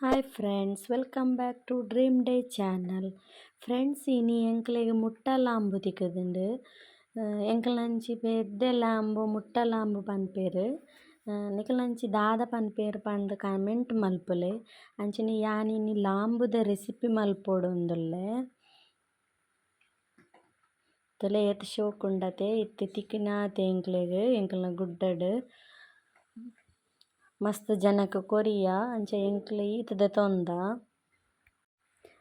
Hi friends welcome back to Dream Day channel friends ಇನಿ ಎಂಕ್ಲೆಗ್ ಮುಟ್ಟ ಲಾಂಬು ತಿಕ್ಕುದುಂಡು ಎಂಕಲ್ನಂಚಿ ಪೆದ್ದ ಲಾಂಬು ಮುಟ್ಟ ಲಾಂಬು ಪನ್ಪೆರ್ ನಿಕಲ್ನಂಚಿ ದಾದ ಪನ್ಪೆರ್ ಪಂದ್ ಕಮೆಂಟ್ ಮಲ್ಪುಲೆ ಅಂಚನೆ ಯಾನಿನಿ ಲಾಂಬುದ ರೆಸಿಪಿ ಮಲ್ಪೊಡುಂದುಲ್ಲೆ ತೊಲೆ ಏತ್ ಶೋಕ್ ಉಂಡತೆ ಇತ್ತೆ ತಿಕ್ಕಿನಾತೆ ಎಂಕ್ಲೆಗ್ ಎಂಕಲ್ನ ಗುಡ್ಡಡ್ ಮಸ್ತ್ ಜನಕ್ ಕೊರಿಯ, ಅಂಚ ಎಂಕ್ಲೆ ಈತ್‌ದ ತೊಂದ.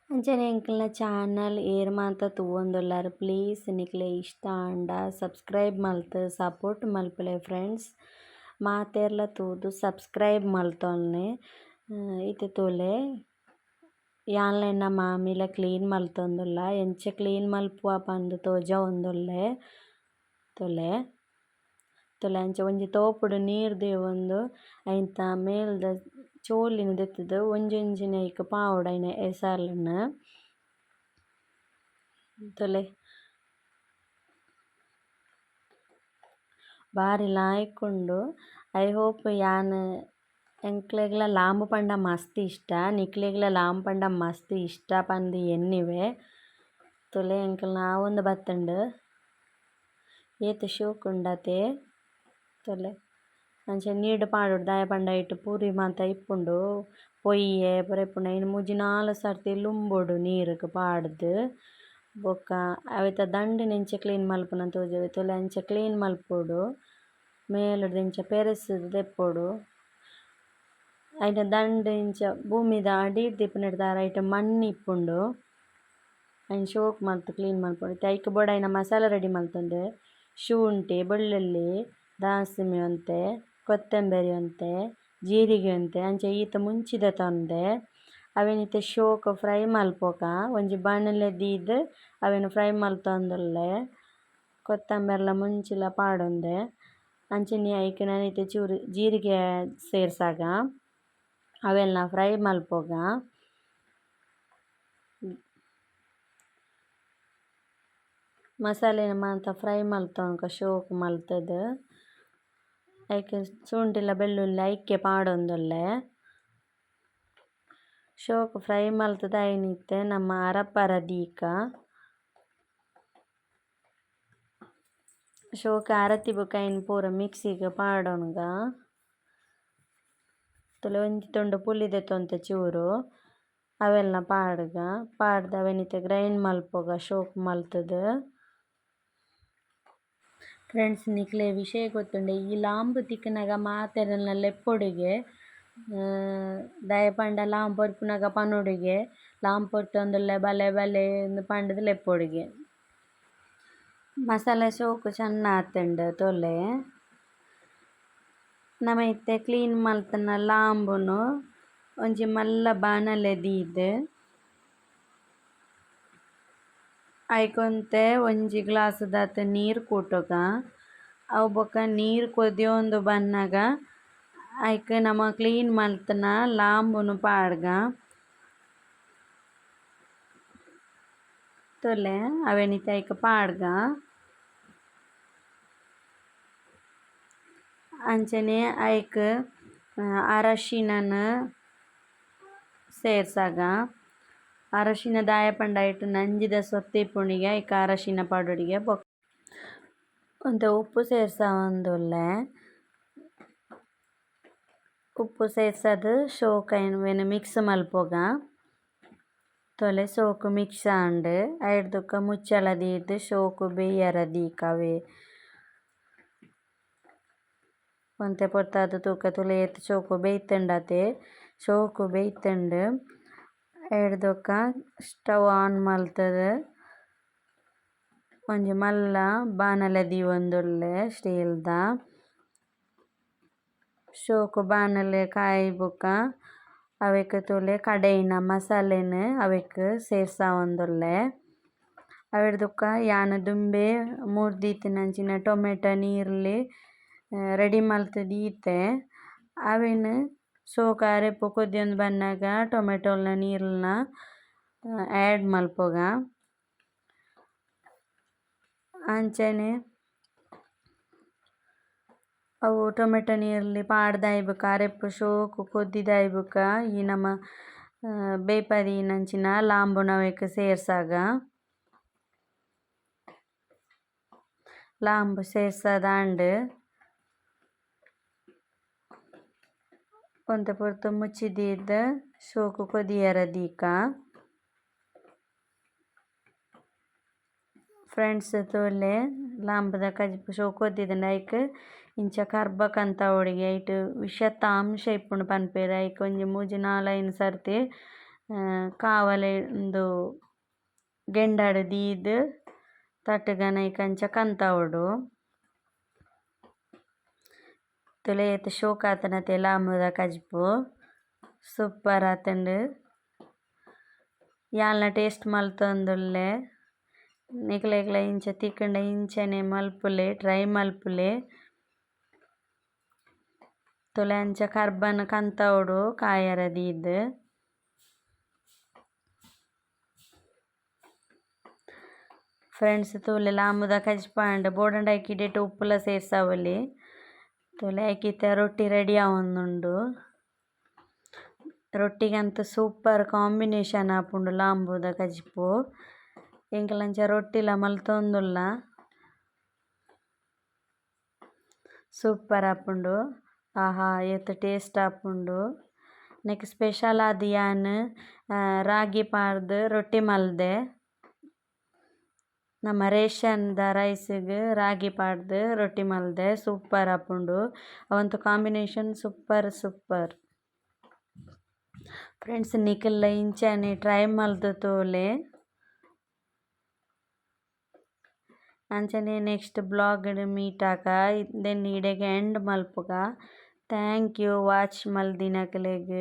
ಅಂಚನೆ ಎಂಕಲ್ನ ಚಾನಲ್ ಏರ್ ಮಾತ ತೂವೊಂದುಲ್ಲಾರ್, ಪ್ಲೀಸ್ ನಿಕ್ಲೆ ಇಷ್ಟ ಆಂಡ ಸಬ್ಸ್ಕ್ರೈಬ್ ಮಲ್ತ್, ಸಪೋರ್ಟ್ ಮಲ್ಪುಲೆ ಫ್ರೆಂಡ್ಸ್. ಮಾತೆರ್ಲ ತೂದು ಸಬ್ಸ್ಕ್ರೈಬ್ ಮಲ್ತೊಲ್ನೆ ಇತ್ತೆ ತೂಲೆ ಯಾನ್ಲೆನ್ನ ಮಾಮಿಲ ಕ್ಲೀನ್ ಮಲ್ತೊಂದುಲ್ಲ, ಎಂಚ ಕ್ಲೀನ್ ಮಲ್ಪುವ ಪಂದ್ ತೋಜೊಂದುಲ್ಲೆ, ತೊಲೆ. ತೊಲೆ ಅಂಚ ಒಂಜಿ ತೋಪುಡು ನೀರ್ ದೇವೊಂದು ಐತ ಮೇಲ್ದ ಚೋಲಿನ ದೆತ್ತುದು, ಒಂಜಿ ಒಂಜಿನೆ ಐಕ್ ಪಾವೊಡು ಐನ ಎಸರ್ಲನ್ ತೊಲೆ. ಬಾರಿ ಲಾಯ್ಕ್ ಐ ಹೋಪ್ ಯಾನ್ ಎಂಕ್ಲೆಗ್ಲ ಲಾಂಬ ಪಂಡ ಮಸ್ತಿ ಇಷ್ಟ, ನಿಕ್ಲೆಗ್ಲ ಲಾಂಬು ಪಂಡ ಮಸ್ತಿ ಇಷ್ಟ ಪಂದಿ ಎನ್ನಿವೆ. ತೊಲೆ ಎಂಕಲ್ನ ಆವೊಂದು ಬತ್ತುಂಡು. ಏತ್ ಶೋಕ್ ನೀರ್ಡ್ ಪಾಡೊಡು ದಾಯ ಪಂಡ ಐಟ್ ಪೂರಿ ಮಾತ ಇಪ್ಪುಂಡು. ಪೊಯ್ಯೆ ಪೊರೆ ಇಪ್ಪುಂಡು. ಐನ್ ಮೂಜಿ ನಾಲ್ ಸರ್ತಿ ಲುಂಬೋಡು ನೀರ್ಗ್ ಪಾಡ್ದ್. ಬೊಕ್ಕ ಅವೆತ ದಂಡೆನ್ ಕ್ಲೀನ್ ಮಲ್ಪುನ ತೋಜೊಡು ತೊಲೆ ಅಂಚ ಕ್ಲೀನ್ ಮಲ್ಪೊಡು. ಮೇಲುಡು ದಿಂಚ ಪೆರೆಸ್ದ್ ದೆಪ್ಪೊಡು. ಐಟ ದಂಡು ಇಂಚ ಭೂಮಿದ ಅಡಿಡ್ ತಿಪ್ಪುನೆಟ್ ದಾರ ಐಟ್ ಮಣ್ಣು ಇಪ್ಪುಂಡು. ಐನ್ ಶೋಕ್ ಮಲ್ತ್ ಕ್ಲೀನ್ ಮಲ್ಪೊಡು. ಐಕ್ ಐನ ಮಸಾಲ ರೆಡಿ ಮಲ್ತೊಂದೆ ಶುಂಠಿ, ಬೆಳ್ಳುಳ್ಳಿ ಒಂತೆ ಕೊತ್ತಂಬರಿ ಒಂತೆ ಜೀರಿಗೆ ಒಂತೆ ಅಂಚ ಈತ ಮುಂಚಿದ ತಂದೆ. ಅವೆನ್ ಶೋಕ, ಫ್ರೈ ಮಲ್ಪೊಕ ಒಂಜಿ ಬಾಣಲೆ ದೀದ್, ಅವೆನ್ ಫ್ರೈ ಮಲ್ತೊಂದುಲ್ಲೆ ಕೊತ್ತಂಬರಿಲ ಮುಂಚಿಲ ಪಾಡೊಂದೆ. ಅಂಚನೆ ಐಕ್ ಇತ್ತೆ ಚೂರು, ಜೀರಿಗೆ ಸೇರ್ಸಾಗ. ಅವೆಲ್ಲ ಫ್ರೈ ಮಲ್ಪೊಗ ಮಸಾಲೆನ ಮಾತ ಫ್ರೈ ಮಲ್ತೊನ್ಕ ಶೋಕ್ ಮಲ್ತುದು. ಐಕ್ ಶುಂಠಿಲ ಬೆಳ್ಳುಳ್ಳಿ ಐಕೆ ಪಾಡೊಂದುಲ್ಲೆ ಶೋಕ್, ಫ್ರೈ ಮಲ್ತುದು ಐನಿತ್ತೆ ನಮ್ಮ ನಮ ಅರಪ್ಪರ ದೀಕ. ಶೋಕ, ಅರತಿ ಬೊಕ ಐನ್ ಪೂರ ಮಿಕ್ಸಿಗೆ ಪಾಡೊನ್ಗ ತಲೆ, ಒಂಜಿ ತೊಂಡು ಪುಲಿದೆ ತೊಂತ ಚೂರು ಅವೆಲ್ಲ ಪಾಡ್ಗ. ಪಾಡ್ದ ಅವೆನಿತ್ತೆ ಗ್ರೈಂಡ್ ಮಲ್ಪೊಗ, ಶೋಕ್ ಮಲ್ತುದು. ಫ್ರೆಂಡ್ಸ್ ಗೊತ್ತುಂಡೆ. ಈ ಲಾಂಬು ತಿಕ್ಕುನಗ ಮಾತೆರ್ನ ಲೆಪ್ಪೊಡುಗೆ ದಯಪಂಡ ಪಂಡ ಲಾಂಬು ಪೊರ್ಪುನಗ ಪನೊಡುಗೆ ಲಾಂಬ ಪೊರ್ತೊಂದುಲ್ಲೆ ಬಲೆ ಬಲೆ ಎಂದು ಪಂಡದ ಲೆಪ್ಪೊಡುಗೆ ಮಸಾಲೆ ಸೋಕು ಚನ್ನ ಆತುಂಡು ತೊಲೆ ನಮ ಇತ್ತೆ ಕ್ಲೀನ್ ಮಲ್ತನ ಲಾಂಬುನು, ಒಂಜಿ ಮಲ್ಲ ಬಾಣಲೆ ದೀದ್. ಐಕೊಂತೆ ಒಂಜಿ ಗ್ಲಾಸ್ ದಾತ್ ನೀರ್ ಕುಟುಗ ಅವು ಬೊಕ ನೀರ್ ಕೊದಿಯೊಂದು ಬನ್ನಗ ಐಕ್ ನಮ ಕ್ಲೀನ್ ಮಲ್ತುನ ಲಾಂಬುನು ಪಾಡ್ಗ. ತೊಲೆ ಅವೆನಿತ ಐಕ್ ಪಾಡ್ಗ. ಅಂಚನೆ ಐಕ್ ಅರಶಿನನ್ ಸೇರ್ಸಾಗ. ಅರಶಿನ ದಾಯ ಪಂಡ ಐಟ್ ನಂಜಿದ ಸೊತ್ತು ಇಪ್ಪುನಿಗೆ ಐಕ್ ಅರಶಿನ ಪಾಡೊಡಿಗೆ ಬೊಕ ಒಂತೆ ಉಪ್ಪು ಸೇರ್ಸಾವೊಂದುಲ್ಲೆ ಉಪ್ಪು ಸೇರ್ಸದ್ ಶೋಕ್ ಅವೆನ್ ಮಿಕ್ಸ್ ಮಲ್ಪೊಗ. ತೊಲೆ ಶೋಕು ಮಿಕ್ಸ್ ಆಂಡ್ ಐರ್ದುಕ್ಕ ಮುಚ್ಚಳ ದೀದ್ ಶೋಕು ಬೇಯರೆ ದೀಕ ಅವೆ ಒಂತೆ ಪೊರ್ತಾದ್ ತೂಕ ತುಲೆ ಏತ್ ಶೋಕು ಬೇಯ್ತುಂಡತೆ. ಶೋಕು ಬೇಯ್ತುಂಡು ಐರ್ದುಕ್ಕ ಸ್ಟವ್ ಆನ್ ಮಲ್ತುದ್. ಒಂಜಿ ಮಲ್ಲ ಬಾಣಲೆ ದೀವೊಂದುಲ್ಲೆ ಸ್ಟೀಲ್‌ದ. ಶೋಕು ಬಾಣಲೆ ಕಾಯಿ ಬೊಕ ಅವೆಕ್ ತುಲೆ ಕಡೆಯಿನ ಮಸಾಲೆನ್ ಅವೆಕ್ ಸೇರ್ಸಾವೊಂದುಲ್ಲೆ ಅವೆಡ್ದುಕ್ಕ ಯಾನ್ ದುಂಬೆ ಮೂರ್ ದೀತಿನಂಚಿನ ಟೊಮೆಟೊ, ನೀರ್ಲ್ ರೆಡಿ ಮಲ್ತ್ ದೀತೆ ಅವೆನ್ ಶೋಕು ಅರೆಪ್ಪು ಕುದಿಯೊಂದು ಬಂದಾಗ ಟೊಮೆಟೊಲ್ನ ನೀರನ್ನ ಆಡ್ ಮಲ್ಪೋಗ. ಅಂಚನೆ ಅವು ಟೊಮೆಟೊ ನೀರಲ್ಲಿ ಪಾಡ್ದಾಯ್ಬುಕ, ಅರೆಪ್ಪು ಶೋಕು ಕೊದ್ದಿದಾಯ್ಬುಕ. ಈ ನಮ್ಮ ಬೇಪದಿ ನಂಚಿನ ಲಾಂಬು ನಾವೇಕ ಸೇರ್ಸಾಗ. ಲಾಂಬು ಸೇರ್ಸದಾಂಡ್ ಪೊರ್ತು ಮುಚ್ಚಿದೀದ್ ಶೋಕು ಕೊದಿಯರೆ ದೀಕ ಫ್ರೆಂಡ್ಸ್ ತೋಲೆ ಲಾಂಬದ ಕಜಿಪ್ ಶೋಕು ಕೊದ್ದಿದ್ಂಡ ಐಕ್ ಇಂಚ ಕರ್ಬಕಂತ ಅವಳಿಗೆ ಐಟ್ ವಿಷತ್ತ ಅಂಶ ಇಪ್ಪುಂಡು ಪನ್ಪೆರ್ ಐಕ್ ಒಂಜಿ ಮೂಜಿ ನಾಲೈನ್ ಸರ್ತಿ ಕಾವಲೆ ಉಂದು ಗೆಂಡಾಡ್ ದೀದ್ ತಟ್ಟಗನ ಐಕ್ ಅಂಚ ಕಂತವೊಡು ತುಲೆ ಏತ್ ಶೋಕ್ ಆತುಂಡತೆ ಲಾಂಬುದ ಕಜಿಪು ಸೂಪರ್ ಆತುಂಡು ಯಾನ್ಲ ಟೇಸ್ಟ್ ಮಲ್ತೊಂದುಲ್ಲೆ ನಿಕ್ಲೆಗ್ಲ ಇಂಚ ತಿಕ್ಕುಂಡ ಇಂಚನೆ ಮಲ್ಪುಲೆ ಟ್ರೈ ಮಲ್ಪುಲೆ ತುಲೆ ಅಂಚ ಕರ್ಬನ್ ಕಂತವೊಡು ಕಾಯರೆ ದೀದ್ ಫ್ರೆಂಡ್ಸ್ ತೂಲೆ ಲಾಂಬುದ ಕಜಿಪಾಂಡ್ ಬೋಡಾಂಡ ಐಕ್ ಇಡೆಟ್ ಉಪ್ಪುಲ ಸೇರ್ಸಾವೊಲಿ ತುಲೆ ಐಕ್ ಇತ್ತೆ ರೊಟ್ಟಿ ರೆಡಿ ಆವೊಂದುಂಡು ರೊಟ್ಟಿಗಂತೂ ಸೂಪರ್ ಕಾಂಬಿನೇಷನ್ ಆಪುಂಡು ಲಾಂಬುದ ಕಜಿಪು. ಎಂಕಲ್ನಂಚ ರೊಟ್ಟಿಲ ಮಲ್ತೊಂದುಲ್ಲ. ಸೂಪರ್ ಆಪುಂಡು ಆಹಾ ಏತ್ ಟೇಸ್ಟ್ ಆಪುಂಡು ನೆಕ್ ಸ್ಪೆಷಲ್ ಆದಿಯಾನ್ ರಾಗಿ ಪಾರ್ದ್ ರೊಟ್ಟಿ ಮಲ್ದೆ. ನಮ ರೇಷನ್‌ದ ರೈಸಿಗೆ ರಾಗಿ ಪಾಡ್ದ್, ರೊಟ್ಟಿ ಮಲ್ದೆ, ಸೂಪರ್ ಆಪುಂಡು ಅವಂತು ಕಾಂಬಿನೇಷನ್ ಸೂಪರ್ ಸೂಪರ್. ಫ್ರೆಂಡ್ಸ್ ನಿಕುಲ್ಲ ಇಂಚನೆ ಟ್ರೈ ಮಲ್ದು ತೋಲೆ. ಅಂಚನೆ ನೆಕ್ಸ್ಟ್ ಬ್ಲಾಗ್ ಮೀಟ್ ಆಗ, ದೆನ್ ಇಡೆಗ್ ಎಂಡ್ ಮಲ್ಪುಗ. Thank you watch ಮಲ್ದಿನಕ್ಲೆಗ್.